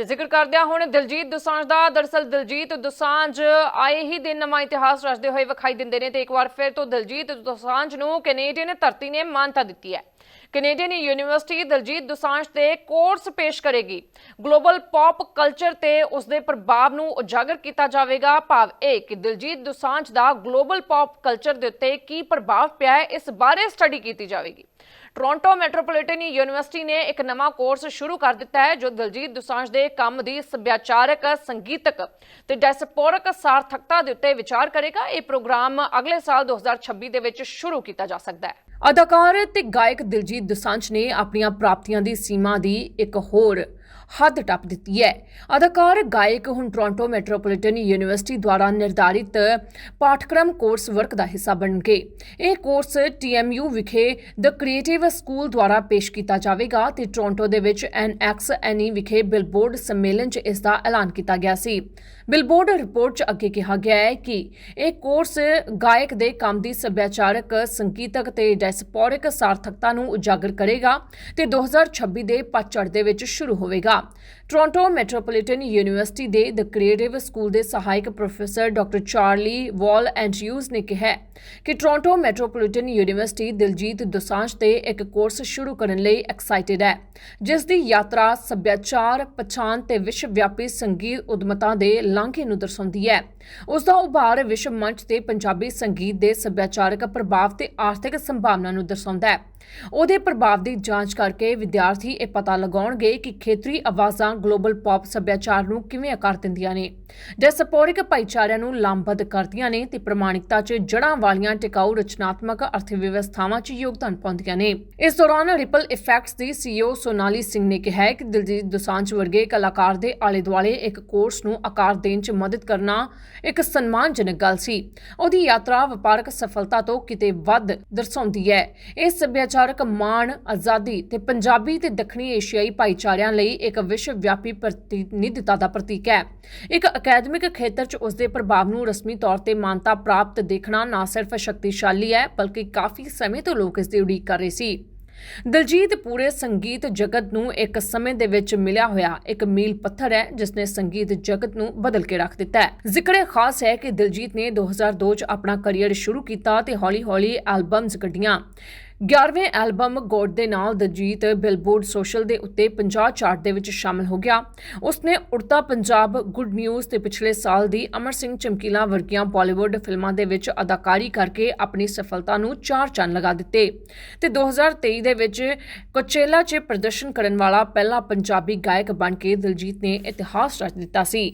ਤੇ ਜ਼ਿਕਰ ਕਰਦਿਆਂ ਹੁਣ ਦਿਲਜੀਤ ਦੁਸਾਂਝ ਦਾ ਦਰਸਲ ਦਿਲਜੀਤ ਦੁਸਾਂਝ ਆਏ ਹੀ ਦਿਨ ਨਵਾਂ ਇਤਿਹਾਸ ਰਚਦੇ ਹੋਏ ਵਿਖਾਈ ਦਿੰਦੇ ਨੇ ਤੇ ਇੱਕ ਵਾਰ ਫਿਰ ਤੋਂ ਦਿਲਜੀਤ ਦੋਸਾਂਝ ਨੂੰ ਕੈਨੇਡੀਅਨ ਧਰਤੀ ਨੇ ਮਾਨਤਾ ਦਿੱਤੀ ਹੈ। ਕੈਨੇਡੀਅਨ ਯੂਨੀਵਰਸਿਟੀ ਦਿਲਜੀਤ ਦੁਸਾਂਝ ਤੇ ਕੋਰਸ ਪੇਸ਼ ਕਰੇਗੀ। ਗਲੋਬਲ ਪੌਪ ਕਲਚਰ ਤੇ ਉਸ ਦੇ ਪ੍ਰਭਾਵ ਨੂੰ ਉਜਾਗਰ ਕੀਤਾ ਜਾਵੇਗਾ। ਭਾਵ ਇਹ ਕਿ ਦਿਲਜੀਤ ਦੁਸਾਂਝ ਦਾ ਗਲੋਬਲ ਪੌਪ ਕਲਚਰ ਦੇ ਉੱਤੇ ਕੀ ਪ੍ਰਭਾਵ ਪਿਆ ਹੈ, ਇਸ ਬਾਰੇ ਸਟੱਡੀ ਕੀਤੀ ਜਾਵੇਗੀ। ਟੋਰਾਂਟੋ ਮੈਟਰੋਪੋਲੀਟਨ ਯੂਨੀਵਰਸਿਟੀ ਨੇ ਇੱਕ ਨਵਾਂ ਕੋਰਸ ਸ਼ੁਰੂ ਕਰ ਦਿੱਤਾ ਹੈ, ਜੋ ਦਿਲਜੀਤ ਦੋਸਾਂਝ ਦੇ ਕੰਮ ਦੀ ਸੱਭਿਆਚਾਰਕ, ਸੰਗੀਤਕ ਤੇ ਡੈਸਪੋਰਿਕ ਸਾਰਥਕਤਾ ਦੇ ਉੱਤੇ ਵਿਚਾਰ ਕਰੇਗਾ। ਇਹ ਪ੍ਰੋਗਰਾਮ ਅਗਲੇ ਸਾਲ 2026 ਦੇ ਵਿੱਚ ਸ਼ੁਰੂ ਕੀਤਾ ਜਾ ਸਕਦਾ ਹੈ। ਅਦਾਕਾਰ ਤੇ ਗਾਇਕ ਦਿਲਜੀਤ ਦੁਸਾਂਝ ਨੇ ਆਪਣੀਆਂ ਪ੍ਰਾਪਤੀਆਂ ਦੀ ਸੀਮਾ ਦੀ ਇੱਕ ਹੋਰ ਹੱਦ ਟੱਪ ਦਿੱਤੀ ਹੈ। ਅਦਾਕਾਰ ਗਾਇਕ ਹੁਣ ਟੋਰਾਂਟੋ ਮੈਟਰੋਪੋਲੀਟਨ ਯੂਨੀਵਰਸਿਟੀ ਦੁਆਰਾ ਨਿਰਧਾਰਿਤ ਪਾਠਕ੍ਰਮ ਕੋਰਸ ਵਰਕ ਦਾ ਹਿੱਸਾ ਬਣਨਗੇ। ਇਹ ਕੋਰਸ TMU ਵਿਖੇ ਦ ਕ੍ਰੀਏਟਿਵ ਸਕੂਲ ਦੁਆਰਾ ਪੇਸ਼ ਕੀਤਾ ਜਾਵੇਗਾ ਤੇ ਟੋਰਾਂਟੋ ਦੇ ਵਿੱਚ NXNE ਵਿਖੇ ਬਿਲਬੋਰਡ ਸੰਮੇਲਨ 'ਚ ਇਸ ਦਾ ਐਲਾਨ ਕੀਤਾ ਗਿਆ ਸੀ। ਬਿਲਬੋਰਡ ਰਿਪੋਰਟ 'ਚ ਅੱਗੇ ਕਿਹਾ ਗਿਆ ਹੈ ਕਿ ਇਹ ਕੋਰਸ ਗਾਇਕ ਦੇ ਕੰਮ ਦੀ ਸੱਭਿਆਚਾਰਕ ਸੰਗੀਤਕ ਤੇ ਡੈਸਪੋਰਿਕ ਸਾਰਥਕਤਾ ਨੂੰ ਉਜਾਗਰ ਕਰੇਗਾ ਤੇ 2026 ਦੇ ਪਤਝੜ ਦੇ ਵਿੱਚ ਸ਼ੁਰੂ ਹੋਵੇਗਾ। got ਟੋਰਾਂਟੋ ਮੈਟਰੋਪੋਲੀਟਨ ਯੂਨੀਵਰਸਿਟੀ ਦੇ ਦ ਕ੍ਰੀਏਟਿਵ ਸਕੂਲ ਦੇ ਸਹਾਇਕ professor doctor Charlie Wall Andrews ਨੇ ਕਿਹਾ ਕਿ Toronto Metropolitan University Diljit Dosanjh ਤੇ ਇੱਕ ਕੋਰਸ ਸ਼ੁਰੂ ਕਰਨ ਲਈ ਐਕਸਾਈਟਿਡ ਹੈ, ਜਿਸ ਦੀ ਯਾਤਰਾ ਸੱਭਿਆਚਾਰ, ਪਛਾਣ ਤੇ ਵਿਸ਼ਵ ਵਿਆਪੀ ਸੰਗੀਤ ਉਦਮਤਾ ਦੇ ਲਾਂਘੇ ਨੂੰ ਦਰਸਾਉਂਦੀ ਹੈ। ਉਸ ਦਾ ਉਭਾਰ ਵਿਸ਼ਵ ਮੰਚ ਤੇ ਪੰਜਾਬੀ ਸੰਗੀਤ ਦੇ ਸੱਭਿਆਚਾਰਕ ਪ੍ਰਭਾਵ ਤੇ ਆਰਥਿਕ ਸੰਭਾਵਨਾ ਨੂੰ ਦਰਸਾਉਂਦਾ ਹੈ। ਉਹਦੇ ਪ੍ਰਭਾਵ ਦੀ ਜਾਂਚ ਕਰਕੇ ਵਿਦਿਆਰਥੀ ਇਹ ਪਤਾ ਲਗਾਉਣਗੇ ਕਿ ਖੇਤਰੀ ਆਵਾਜ਼ਾਂ ਗਲੋਬਲ ਪੌਪ ਸੱਭਿਆਚਾਰ ਨੂੰ ਕਿਵੇਂ ਆਕਾਰ ਦਿੰਦੀਆਂ ਨੇ? ਡੈਸਪੋਰਿਕ ਭਾਈਚਾਰਿਆਂ ਨੂੰ ਲਾਮਬੱਧ ਕਰਦੀਆਂ ਨੇ ਤੇ ਪ੍ਰਮਾਣਿਕਤਾ 'ਚ ਜੜਾਂ ਵਾਲੀਆਂ ਟਿਕਾਊ ਰਚਨਾਤਮਕ ਅਰਥਵਿਵਸਥਾਵਾਂ 'ਚ ਯੋਗਦਾਨ ਪਾਉਂਦੀਆਂ ਨੇ। ਇਸ ਦੌਰਾਨ ਰਿਪਲ ਇਫੈਕਟਸ ਦੀ ਸੀਈਓ ਸੋਨਾਲੀ ਸਿੰਘ ਨੇ ਕਿਹਾ ਹੈ ਕਿ ਦਿਲਜੀਤ ਦੋਸਾਂਝ ਵਰਗੇ ਕਲਾਕਾਰ ਦੇ ਆਲੇ ਦੁਆਲੇ ਇੱਕ ਕੋਰਸ ਨੂੰ ਆਕਾਰ ਦੇਣ 'ਚ ਮਦਦ ਕਰਨਾ ਇੱਕ ਸਨਮਾਨਜਨਕ ਗੱਲ ਸੀ। ਉਹਦੀ ਯਾਤਰਾ ਵਪਾਰਕ ਸਫਲਤਾ ਤੋਂ ਕਿਤੇ ਵੱਧ ਦਰਸਾਉਂਦੀ ਹੈ। ਇਹ ਸੱਭਿਆਚਾਰਕ ਮਾਣ, ਆਜ਼ਾਦੀ ਤੇ ਪੰਜਾਬੀ ਤੇ ਦੱਖਣੀ ਏਸ਼ੀਆਈ ਭਾਈਚਾਰਿਆਂ ਲਈ ਇੱਕ ਵਿਸ਼ਵ ਵਿਆਪੀ ਪ੍ਰਤੀਨਿਧਤਾ ਦਾ ਪ੍ਰਤੀਕ ਹੈ। ਇੱਕ ਅਕੈਡਮਿਕ ਖੇਤਰ 'ਚ ਉਸ ਦੇ ਪ੍ਰਭਾਵ ਨੂੰ ਰਸਮੀ ਤੌਰ ਤੇ ਮਾਨਤਾ ਪ੍ਰਾਪਤ ਦੇਖਣਾ ਨਾ ਸਿਰਫ ਸ਼ਕਤੀਸ਼ਾਲੀ ਹੈ, ਬਲਕਿ ਕਾਫੀ ਸਮੇਂ ਤੋਂ ਲੋਕ ਇਸ ਦੀ ਉਡੀਕ ਕਰ ਰਹੇ ਸੀ। ਦਿਲਜੀਤ ਪੂਰੇ ਸੰਗੀਤ ਜਗਤ ਨੂੰ ਇੱਕ ਸਮੇਂ ਦੇ ਵਿੱਚ ਮਿਲਿਆ ਹੋਇਆ ਇੱਕ ਮੀਲ ਪੱਥਰ ਹੈ ਜਿਸ ਨੇ ਸੰਗੀਤ ਜਗਤ ਨੂੰ ਬਦਲ ਕੇ ਰੱਖ ਦਿੱਤਾ ਹੈ। ਜ਼ਿਕਰੇ ਖਾਸ ਹੈ ਕਿ ਦਿਲਜੀਤ ਨੇ 2002 ਚ ਆਪਣਾ ਕੈਰੀਅਰ ਸ਼ੁਰੂ ਕੀਤਾ ਤੇ ਹੌਲੀ-ਹੌਲੀ ਐਲਬਮਸ ਕੱਢੀਆਂ। 11ਵੇਂ ਐਲਬਮ ਗੋਡ ਦੇ ਨਾਲ ਦਿਲਜੀਤ ਬਿਲਬੋਰਡ ਸੋਸ਼ਲ ਦੇ ਉੱਤੇ 50 ਚਾਰਟ ਦੇ ਵਿੱਚ ਸ਼ਾਮਲ ਹੋ ਗਿਆ। ਉਸਨੇ ਉੜਤਾ ਪੰਜਾਬ ਗੁੱਡ ਨਿਊਜ਼ ਤੇ ਪਿਛਲੇ ਸਾਲ ਦੀ ਅਮਰ ਸਿੰਘ ਚਮਕੀਲਾ ਵਰਗੀਆਂ ਬਾਲੀਵੁੱਡ ਫਿਲਮਾਂ ਦੇ ਵਿੱਚ ਅਦਾਕਾਰੀ ਕਰਕੇ ਆਪਣੀ ਸਫਲਤਾ ਨੂੰ ਚਾਰ ਚੰਨ ਲਗਾ ਦਿੱਤੇ। ਤੇ 2023 ਦੇ ਵਿੱਚ ਕੋਚੇਲਾ 'ਚ ਪ੍ਰਦਰਸ਼ਨ ਕਰਨ ਵਾਲਾ ਪਹਿਲਾ ਪੰਜਾਬੀ ਗਾਇਕ ਬਣ ਕੇ ਦਿਲਜੀਤ ਨੇ ਇਤਿਹਾਸ ਰਚ ਦਿੱਤਾ ਸੀ।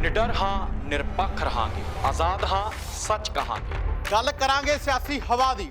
ਨਿਡਰ ਹਾਂ ਨਿਰਪੱਖ ਰਹਾਂਗੇ ਆਜ਼ਾਦ ਹਾਂ ਸੱਚ ਕਹਾਂਗੇ। ਗੱਲ ਕਰਾਂਗੇ ਸਿਆਸੀ ਹਵਾ ਦੀ।